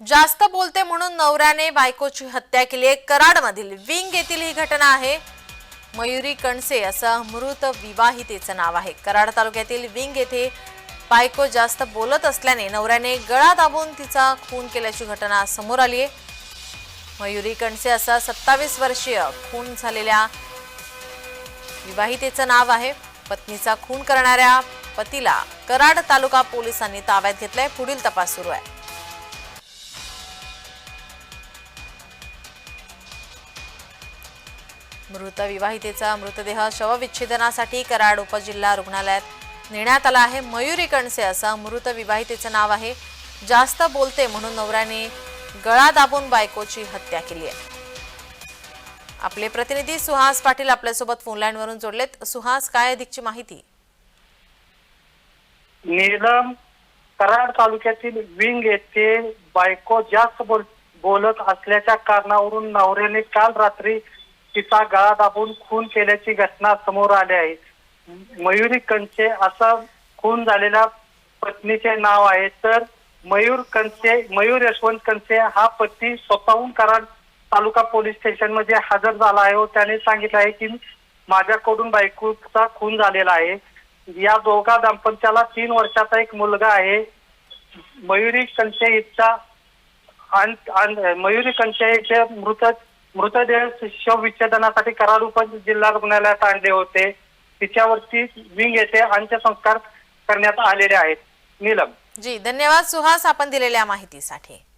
जास्त बोलते म्हणून नवऱ्याने बायकोची हत्या केली आहे. कराडमधील विंग येथील ही घटना आहे. मयुरी कणसे असं मृत विवाहितेचं नाव आहे. कराड तालुक्यातील विंग येथे बायको जास्त बोलत असल्याने नवऱ्याने गळा दाबून तिचा खून केल्याची घटना समोर आली आहे. मयुरी कणसे असा सत्तावीस वर्षीय खून झालेल्या विवाहितेचं नाव आहे. पत्नीचा खून करणाऱ्या पतीला कराड तालुका पोलिसांनी ताब्यात घेतलाय. पुढील तपास सुरू आहे. मृत विवाहितेचा मृतदेह शवविच्छेदनासाठी कराड उपजिल्हा रुग्णालयात नेण्यात आला आहे. मयुरी कणसे असं मृत विवाहितेचं नाव आहे. जास्त बोलते म्हणून नवऱ्याने गळा दाबून बायकोची हत्या केली आहे. आपले प्रतिनिधी सुहास पाटील आपल्यासोबत फोनलाईनवरून जोडलेत. सुहास काय अधिकची माहिती? नीलम कराड तालुक्यातील विंग येथे बायको जास्त बोल बोलत असल्याच्या कारणावरून नवऱ्याने काल रात्री तिचा गळा दाबून खून केल्याची घटना समोर आली आहे. मयुरी कंचे असा खून झालेल्या पत्नीचे नाव आहे. तर मयूर कंचे मयूर यशवंत कंचे हा पती स्वतःहून कराड तालुका पोलीस स्टेशनमध्ये हजर झाला आहे व त्याने सांगितलं आहे की माझ्याकडून बायकोचा खून झालेला आहे. या दोघा दाम्पत्याला तीन वर्षाचा एक मुलगा आहे. मयुरी कंचे इथचा मयुरी कंचे मृत मृतदेह शवविच्छेदनासाठी कराड उप जिल्हा रुग्णालयात आणले होते. तिच्यावरती विंग येथे अंत्यसंस्कार करण्यात आलेले आहेत. नीलम. जी धन्यवाद सुहास आपण दिलेल्या माहितीसाठी.